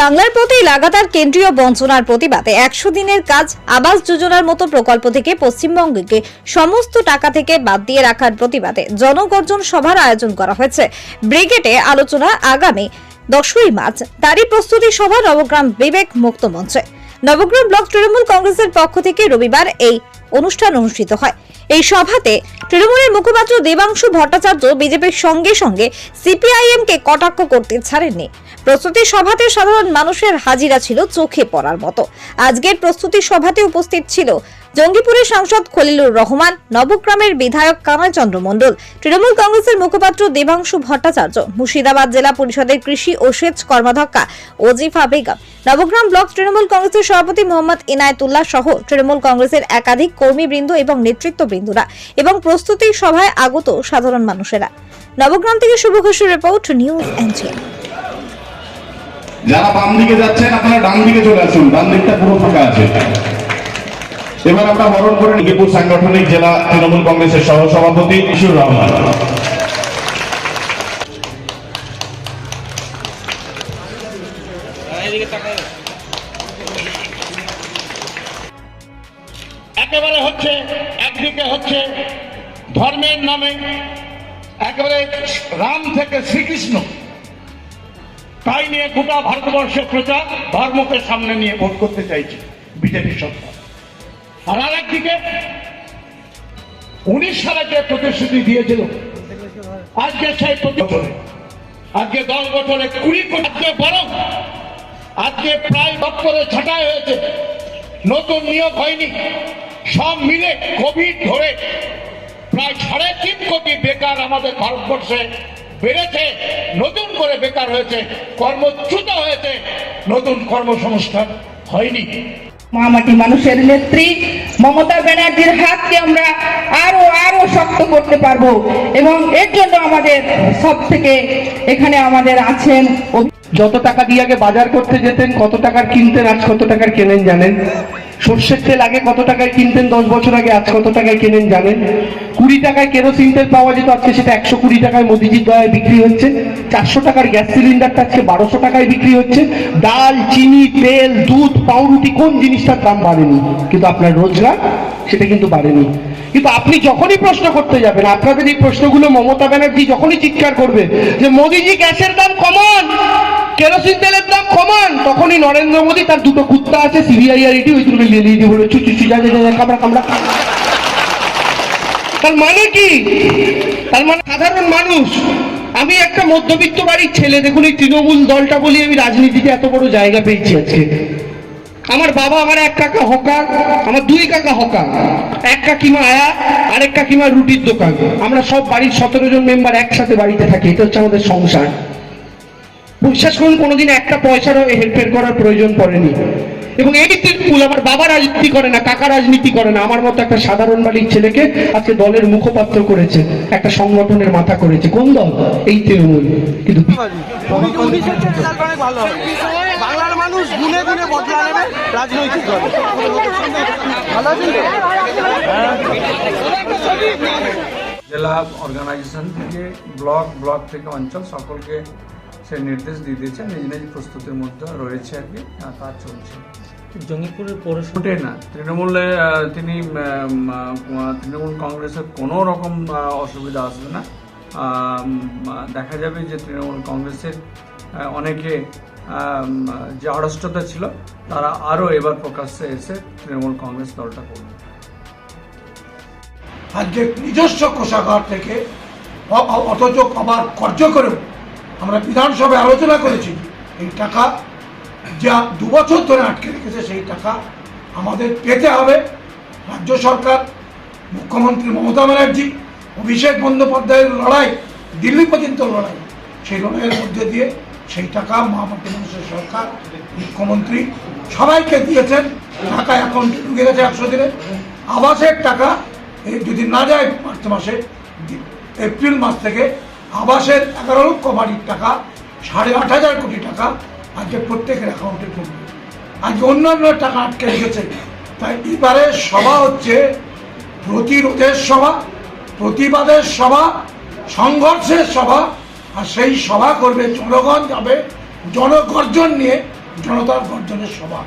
বাংলার প্রতি লাগাতার কেন্দ্রীয় বঞ্চনার প্রতিবাদে একশো দিনের কাজ আবাস যোজনার মতো প্রকল্প থেকে পশ্চিমবঙ্গকে সমস্ত টাকা থেকে বাদ দিয়ে রাখার প্রতিবাদে জনগর্জন সভার আয়োজন করা হয়েছে। ব্রিগেডে আলোচনা আগামী দশই মার্চ। তারই প্রস্তুতি সভা নবগ্রাম বিবেক মুক্ত মঞ্চে। নবগ্রাম ব্লক তৃণমূল কংগ্রেসের পক্ষ থেকে রবিবার এই অনুষ্ঠান অনুষ্ঠিত হয়। এই সভাতে তৃণমূলের মুখপাত্র দেবাংশু ভট্টাচার্য বিজেপির সঙ্গে সঙ্গে সিপিআইএম কে কটাক্ষ করতে ছাড়েননি। প্রস্তুতি সভাতে সাধারণ মানুষের হাজিরা ছিল চোখে পড়ার মতো। আজকের প্রস্তুতি সভাতে উপস্থিত ছিল জঙ্গিপুরের সাংসদ খলিলুর রহমান, নবগ্রামের বিধায়ক কানাই চন্দ্র মণ্ডল, তৃণমূল কংগ্রেসের মুখপাত্র দেবাংশু ভট্টাচার্য, মুর্শিদাবাদ জেলা পরিষদের কৃষি ও সেচ কর্মাধ্যক্ষা ওজিফা বেগম, নবগ্রাম ব্লক তৃণমূল কংগ্রেসের সভাপতি মোহাম্মদ ইনায়েতুল্লাহ সহ তৃণমূল কংগ্রেসের একাধিক কর্মীবৃন্দ এবং নেতৃত্ববৃন্দরা এবং প্রস্তুতি সভায় আগত সাধারণ মানুষেরা। নবগ্রাম থেকে শুভ ঘোষের রিপোর্ট নিউজ এনজিএম যারা বাম দিকে যাচ্ছেন আপনারা ডান দিকে চলে আসুন। ডান দিকটা পুরো ফাঁকা আছে। এবার আমরা বরণ করে নিকিপুর সাংগঠনিক জেলা তৃণমূল কংগ্রেসের সহ সভাপতি কিশোর রহমান। একেবারে হচ্ছে, একদিকে হচ্ছে ধর্মের নামে একেবারে রাম থেকে শ্রীকৃষ্ণ। তাই নিয়ে গোটা ভারতবর্ষের প্রচার, ধর্মকে সামনে নিয়ে ভোট করতে চাইছে বিজেপি সরকার। আর আর একদিকে উনিশ সালে যে প্রতিশ্রুতি দিয়েছিল, আজকে সেই প্রতিশ্রুতি, আজকে দল গঠনে কুড়ি আজকে বরং আজকে প্রায় দপ্তরে ছাঁটাই হয়েছে। নতুন নিয়োগ হয়নি। সব মিলে কোভিড ধরে প্রায় সাড়ে তিন কোটি বেকার আমাদের ভারতবর্ষে বেড়েছে নতুন করে বেকার হয়েছে কর্মচ্যুত হয়েছে নতুন কর্মসংস্থান হয়নি। মামাটি মানুষের নেত্রী মমতা ব্যানার্জির হাতকে আমরা আরও আরও শক্ত করতে পারব এবং এর জন্য আমাদের সব থেকে এখানে আমাদের আছেন যত টাকা দিয়ে আগে বাজার করতে যেতেন কত টাকার কিনতেন আজ কত টাকার কেনেন জানেন? সর্ষের তেল আগে কত টাকায় কিনতেন? দশ বছর আগে, আজ কত টাকায় কেনেন জানেন? কুড়ি টাকায় কেরোসিন তেল পাওয়া যেত, আজকে সেটা একশো কুড়ি টাকায় মোদিজির দয়ায় বিক্রি হচ্ছে। চারশো টাকার গ্যাস সিলিন্ডারটা আজকে বারোশো টাকায় বিক্রি হচ্ছে। ডাল, চিনি, তেল, দুধ, পাউরুটি, কোন জিনিসটার দাম বাড়েনি? কিন্তু আপনার রোজগার, সেটা কিন্তু বাড়েনি। কিন্তু আপনি যখনই প্রশ্ন করতে যাবেন, আপনাদের এই প্রশ্নগুলো মমতা ব্যানার্জি যখনই চিৎকার করবে যে, মোদিজি, গ্যাসের দাম কমান, কেরোসিন তেলের দাম কমান, তখনই নরেন্দ্র মোদী তার দুটো কুত্তা আছে, সিবিআই আর ইডি, ওই দুটো নিয়ে দিয়ে বলে চু চু চু যা যা যা, যা, কামড়া কামড়া। তার মানে কি? তার মানে সাধারণ মানুষ আমি একটা মধ্যবিত্ত বাড়ির ছেলে। দেখুন এই তৃণমূল দলটা বলি আমি রাজনীতিতে এত বড় জায়গা পেয়েছি আজকে। আমার বাবা আমার এক কাকা হকার আমার দুই কাকা হকার এক কাকিমা আয়া আরেক কাকিমা রুটির দোকান। আমরা সব বাড়ির সতেরো জন মেম্বার একসাথে বাড়িতে থাকি এটা হচ্ছে আমাদের সংসার। বিশ্বাস করুন কোনোদিন একটা পয়সারও হেল্পের করার প্রয়োজন পড়েনি। এবং এই তৃণমূল আমার বাবা রাজনীতি করে না কাকা রাজনীতি করে না আমার মতো একটা সাধারণ বাড়ির ছেলেকে আজকে দলের মুখপাত্র করেছে একটা সংগঠনের মাথা করেছে। কোন দল? এই তৃণমূল। কিন্তু বাংলার মানুষ গুনে গুনে বদলা নেবে রাজনৈতিক দল? জেলা অর্গানাইজেশন থেকে ব্লক ব্লক থেকে অঞ্চল সকলকে সে নির্দেশ দিয়ে দিয়েছে নিজ নিজ প্রস্তুতির মধ্যে রয়েছে আর কি কাজ চলছে। জঙ্গিপুরের পৌরসভা না। তৃণমূলে তিনি তৃণমূল কংগ্রেসের কোনো রকম অসুবিধা আসবে না। দেখা যাবে যে তৃণমূল কংগ্রেসের অনেকে যে আড়ষ্টতা ছিল তারা আরও এবার প্রকাশ্যে এসে তৃণমূল কংগ্রেস দলটা করবে। আজকে নিজস্ব কোষাগার থেকে অথচ আবার কর্য করেও আমরা বিধানসভায় আলোচনা করেছি, এই টাকা যা দু বছর ধরে আটকে রেখেছে সেই টাকা আমাদের পেতে হবে। রাজ্য সরকার, মুখ্যমন্ত্রী মমতা ব্যানার্জি, অভিষেক বন্দ্যোপাধ্যায়ের লড়াই, দিল্লি পর্যন্ত লড়াই, সেই লড়াইয়ের মধ্যে দিয়ে সেই টাকা মহামাটি মানুষের সরকার, মুখ্যমন্ত্রী সবাইকে দিয়েছেন। টাকা অ্যাকাউন্টে ঢুকে গেছে একশো দিনে। আবাসের টাকা যদি না যায়, মার্চ মাসে, এপ্রিল মাস থেকে আবাসের এগারো লক্ষ বাড়ির টাকা, সাড়ে আট হাজার কোটি টাকা আজকে প্রত্যেকের অ্যাকাউন্টে ঢুকবে আজকে অন্যান্য টাকা আটকে রেখেছে। তাই এবারে সভা হচ্ছে, প্রতিরোধের সভা, প্রতিবাদের সভা, সংঘর্ষের সভা, আর সেই সভা করবে জনগণ যাবে, জনগর্জন নিয়ে জনতার গর্জনের সভা।